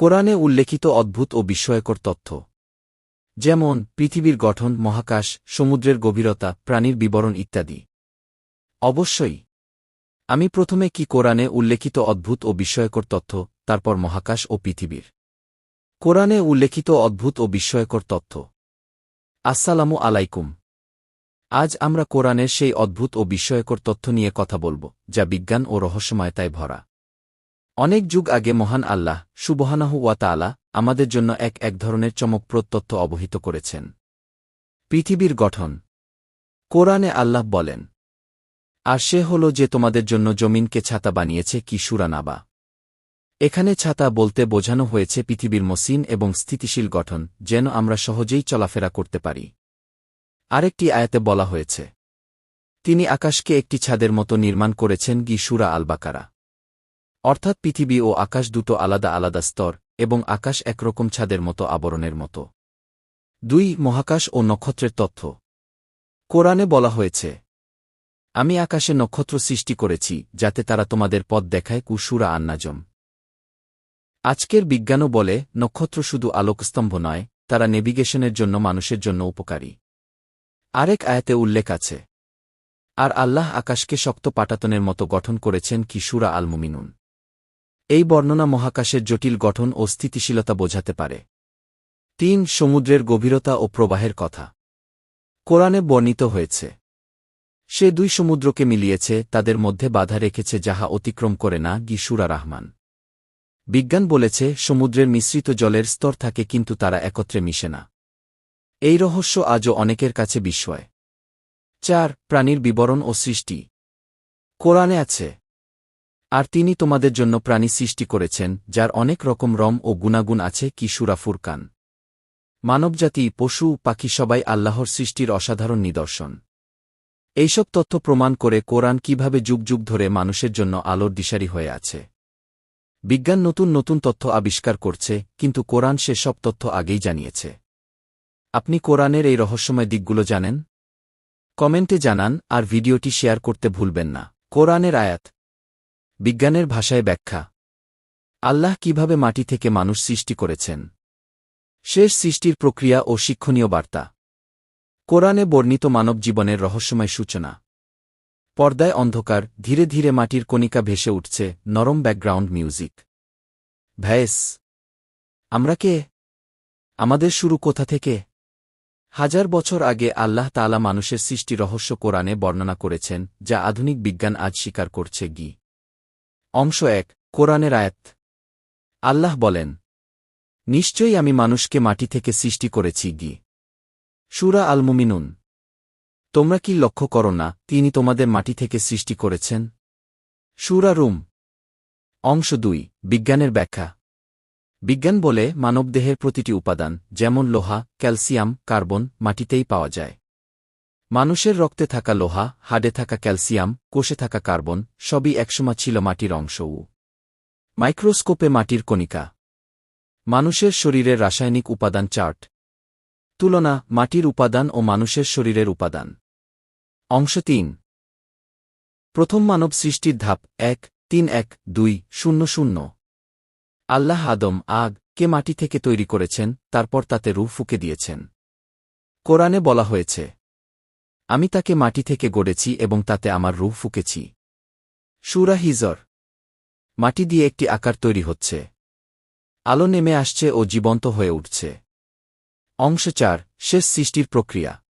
কোরআনে উল্লেখিত অদ্ভুত ও বিস্ময়কর তথ্য। যেমন, পৃথিবীর গঠন, মহাকাশ, সমুদ্রের গভীরতা, প্রাণীর বিবরণ ইত্যাদি। অবশ্যই, আমি প্রথমে কি কোরআনে উল্লেখিত অদ্ভুত ও বিস্ময়কর তথ্য, তারপর মহাকাশ ও পৃথিবীর। কোরআনে উল্লেখিত অদ্ভুত ও বিস্ময়কর তথ্য। আসসালামু আলাইকুম। আজ আমরা কোরআনের সেই অদ্ভুত ও বিস্ময়কর তথ্য নিয়ে কথা বলব, যা বিজ্ঞান ও রহস্যময়তায় ভরা। অনেক যুগ আগে মহান আল্লাহ সুবহানাহু ওয়া তাআলা আমাদের জন্য এক এক ধরনের চমকপ্রদ তথ্য অবহিত করেছেন। পৃথিবীর গঠন। কোরআনে আল্লাহ বলেন, আর সে হল যে তোমাদের জন্য জমিনকে ছাতা বানিয়েছে কি সুরানাবা এখানে ছাতা বলতে বোঝানো হয়েছে পৃথিবীর মসিন এবং স্থিতিশীল গঠন, যেন আমরা সহজেই চলাফেরা করতে পারি। আরেকটি আয়াতে বলা হয়েছে, তিনি আকাশকে একটি ছাদের মতো নির্মাণ করেছেন গি সুরা আলবাকারা। অর্থাৎ পৃথিবী ও আকাশ দুটো আলাদা আলাদা স্তর, এবং আকাশ একরকম ছাদের মতো আবরণের মতো। দুই, মহাকাশ ও নক্ষত্রের তথ্য। কোরআনে বলা হয়েছে, আমি আকাশে নক্ষত্র সৃষ্টি করেছি, যাতে তারা তোমাদের পথ দেখায় কুসুরা আন্নাজম। আজকের বিজ্ঞানও বলে, নক্ষত্র শুধু আলোকস্তম্ভ নয়, তারা নেভিগেশনের জন্য মানুষের জন্য উপকারী। আরেক আয়াতে উল্লেখ আছে, আর আল্লাহ আকাশকে শক্ত পাটাতনের মতো গঠন করেছেন কিশুরা আলমুমিনুন। এই বর্ণনা মহাকাশের জটিল গঠন ও স্থিতিশীলতা বোঝাতে পারে। তিন, সমুদ্রের গভীরতা ও প্রবাহের কথা। কোরআনে বর্ণিত হয়েছে, সে দুই সমুদ্রকে মিলিয়েছে, তাদের মধ্যে বাধা রেখেছে যাহা অতিক্রম করে না গিসুরা রাহমান। বিজ্ঞান বলেছে, সমুদ্রের মিশ্রিত জলের স্তর থাকে কিন্তু তারা একত্রে মিশে না। এই রহস্য আজও অনেকের কাছে বিস্ময়। চার, প্রাণীর বিবরণ ও সৃষ্টি। কোরআনে আছে আর তিনি তোমাদের জন্য প্রাণী সৃষ্টি করেছেন, যার অনেক রকম রম ও গুণাগুণ আছে, কি সুরা ফুরকান। মানবজাতি, পশু, পাখি সবাই আল্লাহর সৃষ্টির অসাধারণ নিদর্শন। এইসব তথ্য প্রমাণ করে কোরআন কীভাবে যুগ যুগ ধরে মানুষের জন্য আলোর দিশারি হয়ে আছে। বিজ্ঞান নতুন নতুন তথ্য আবিষ্কার করছে, কিন্তু কোরআন সেসব তথ্য আগেই জানিয়েছে। আপনি কোরআনের এই রহস্যময় দিকগুলো জানেন? কমেন্টে জানান, আর ভিডিওটি শেয়ার করতে ভুলবেন না। কোরআনের আয়াত বিজ্ঞানের ভাষায় ব্যাখ্যা। আল্লাহ কীভাবে মাটি থেকে মানুষ সৃষ্টি করেছেন? শেষ সৃষ্টির প্রক্রিয়া ও শিক্ষণীয় বার্তা। কোরআনে বর্ণিত মানব জীবনের রহস্যময় সূচনা। পর্দায় অন্ধকার, ধীরে ধীরে মাটির কণিকা ভেসে উঠছে নরম ব্যাকগ্রাউন্ড মিউজিক। ভ্যায়েস আমরা কে? আমাদের শুরু কোথা থেকে? হাজার বছর আগে আল্লাহ তালা মানুষের সৃষ্টি রহস্য কোরআনে বর্ণনা করেছেন, যা আধুনিক বিজ্ঞান আজ স্বীকার করছে গি। অংশ এক, কোরআনের আয়াত। আল্লাহ বলেন, নিশ্চয়ই আমি মানুষকে মাটি থেকে সৃষ্টি করেছি গি। সুরা আলমুমিনুন। তোমরা কি লক্ষ্য করো না, তিনি তোমাদের মাটি থেকে সৃষ্টি করেছেন? সুরা রুম। অংশ দুই, বিজ্ঞানের ব্যাখ্যা। বিজ্ঞান বলে মানবদেহের প্রতিটি উপাদান, যেমন লোহা, ক্যালসিয়াম, কার্বন, মাটিতেই পাওয়া যায়। মানুষের রক্তে থাকা লোহা, হাডে থাকা ক্যালসিয়াম, কোষে থাকা কার্বন, সবই একসময় ছিল মাটির অংশও মাইক্রোস্কোপে মাটির কণিকা। মানুষের শরীরের রাসায়নিক উপাদান চার্ট। তুলনা, মাটির উপাদান ও মানুষের শরীরের উপাদান। অংশ তিন। প্রথম মানব সৃষ্টির ধাপ, এক, তিন, এক, দুই, শূন্য শূন্য। আল্লাহ আদম, আগ, কে মাটি থেকে তৈরি করেছেন, তারপর তাতে রু ফুকে দিয়েছেন। কোরআনে বলা হয়েছে আমি তাকে মাটি থেকে গড়েছি এবং তাতে আমার রু ফুকেছি। সুরা হিজর। মাটি দিয়ে একটি আকার তৈরি হচ্ছে। আলো নেমে আসছে ও জীবন্ত হয়ে উঠছে। অংশ চার, শেষ সৃষ্টির প্রক্রিয়া।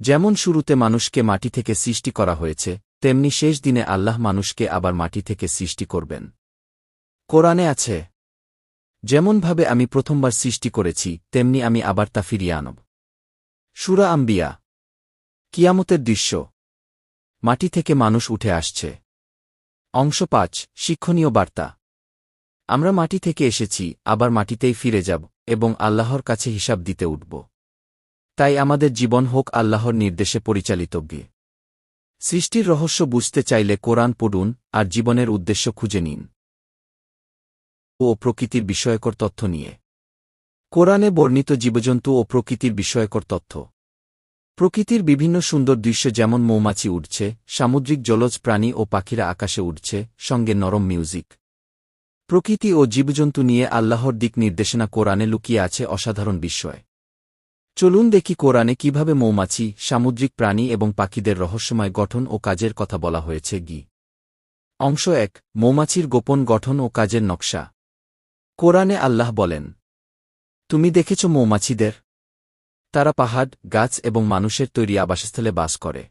যেমন শুরুতে মানুষকে মাটি থেকে সৃষ্টি করা হয়েছে, তেমনি শেষ দিনে আল্লাহ মানুষকে আবার মাটি থেকে সৃষ্টি করবেন। কোরআনে আছে, যেমনভাবে আমি প্রথমবার সৃষ্টি করেছি, তেমনি আমি আবার তা ফিরিয়ে আনব। সুরা আম্বিয়া। কিয়ামতের দৃশ্য। মাটি থেকে মানুষ উঠে আসছে। অংশ পাঁচ, শিক্ষণীয় বার্তা। আমরা মাটি থেকে এসেছি, আবার মাটিতেই ফিরে যাব, এবং আল্লাহর কাছে হিসাব দিতে উঠব। তাই আমাদের জীবন হোক আল্লাহর নির্দেশে পরিচালিত গিয়ে সৃষ্টির রহস্য বুঝতে চাইলে কোরআন পড়ুন, আর জীবনের উদ্দেশ্য খুঁজে নিন। ও প্রকৃতির বিষয়কর তথ্য নিয়ে। কোরআনে বর্ণিত জীবজন্তু ও প্রকৃতির বিষয়কর তথ্য। প্রকৃতির বিভিন্ন সুন্দর দৃশ্য যেমন মৌমাছি উঠছে সামুদ্রিক জলজ প্রাণী ও পাখিরা আকাশে উঠছে সঙ্গে নরম মিউজিক। প্রকৃতি ও জীবজন্তু নিয়ে আল্লাহর দিক নির্দেশনা কোরআনে লুকিয়ে আছে অসাধারণ বিস্ময়। চলুন দেখি কোরআনে কীভাবে মৌমাছি, সামুদ্রিক প্রাণী এবং পাখিদের রহস্যময় গঠন ও কাজের কথা বলা হয়েছে গি। অংশ এক, মৌমাছির গোপন গঠন ও কাজের নকশা। কোরআনে আল্লাহ বলেন, তুমি দেখেছ মৌমাছিদের তারা পাহাড়, গাছ এবং মানুষের তৈরি আবাসস্থলে বাস করে।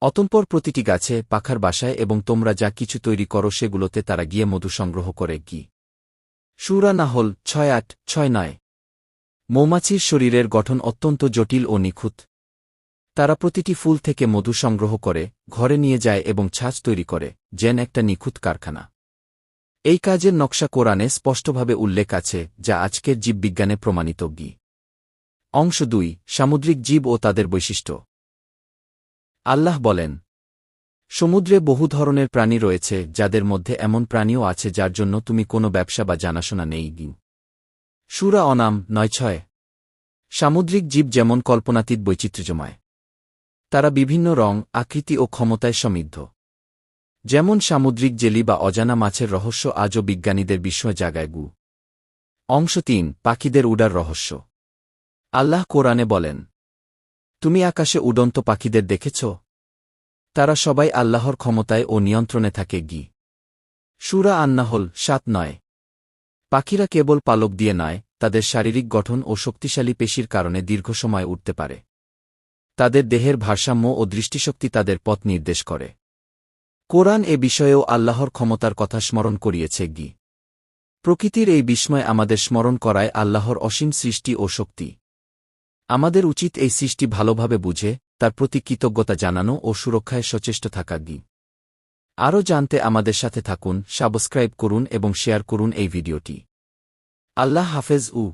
অতঃপর প্রতিটি গাছে, পাখার বাসায় এবং তোমরা যা কিছু তৈরি করো সেগুলোতে তারা গিয়ে মধু সংগ্রহ করে কি। সুরা না হল ছয় আট, ছয় নয়। মৌমাছির শরীরের গঠন অত্যন্ত জটিল ও নিখুঁত। তারা প্রতিটি ফুল থেকে মধু সংগ্রহ করে, ঘরে নিয়ে যায় এবং ছাঁচ তৈরি করে, যেন একটা নিখুঁত কারখানা। এই কাজের নকশা কোরআনে স্পষ্টভাবে উল্লেখ আছে, যা আজকের জীববিজ্ঞানে প্রমাণিত গি অংশ দুই, সামুদ্রিক জীব ও তাদের বৈশিষ্ট্য। আল্লাহ বলেন, সমুদ্রে বহু ধরনের প্রাণী রয়েছে যাদের মধ্যে এমন প্রাণীও আছে যার জন্য তুমি কোনো ব্যবসা বা জানাশোনা নেই গি সুরা অনাম নয় ছয়। সামুদ্রিক জীব যেমন কল্পনাতীত বৈচিত্র্যময়। তারা বিভিন্ন রং, আকৃতি ও ক্ষমতায় সমৃদ্ধ। যেমন সামুদ্রিক জেলি বা অজানা মাছের রহস্য আজও বিজ্ঞানীদের বিস্ময় জাগায় গু। অংশ তিন, পাখিদের উডার রহস্য। আল্লাহ কোরআনে বলেন, তুমি আকাশে উডন্ত পাখিদের দেখেছ? তারা সবাই আল্লাহর ক্ষমতায় ও নিয়ন্ত্রণে থাকে গি। সুরা আন্নাহল সাত নয়। পাখিরা কেবল পালক দিয়ে নয়, তাদের শারীরিক গঠন ও শক্তিশালী পেশির কারণে দীর্ঘ সময় উঠতে পারে। তাদের দেহের ভারসাম্য ও দৃষ্টিশক্তি তাদের পথ নির্দেশ করে। কোরআন এ বিষয়েও আল্লাহর ক্ষমতার কথা স্মরণ করিয়েছে গি। প্রকৃতির এই বিস্ময় আমাদের স্মরণ করায় আল্লাহর অসীম সৃষ্টি ও শক্তি। আমাদের উচিত এই সৃষ্টি ভালোভাবে বুঝে, তার প্রতি কৃতজ্ঞতা জানানো ও সুরক্ষায় সচেষ্ট থাকা গি। আরও জানতে আমাদের সাথে থাকুন, সাবস্ক্রাইব করুন এবং শেয়ার করুন এই ভিডিওটি। আল্লাহ হাফেজ উ।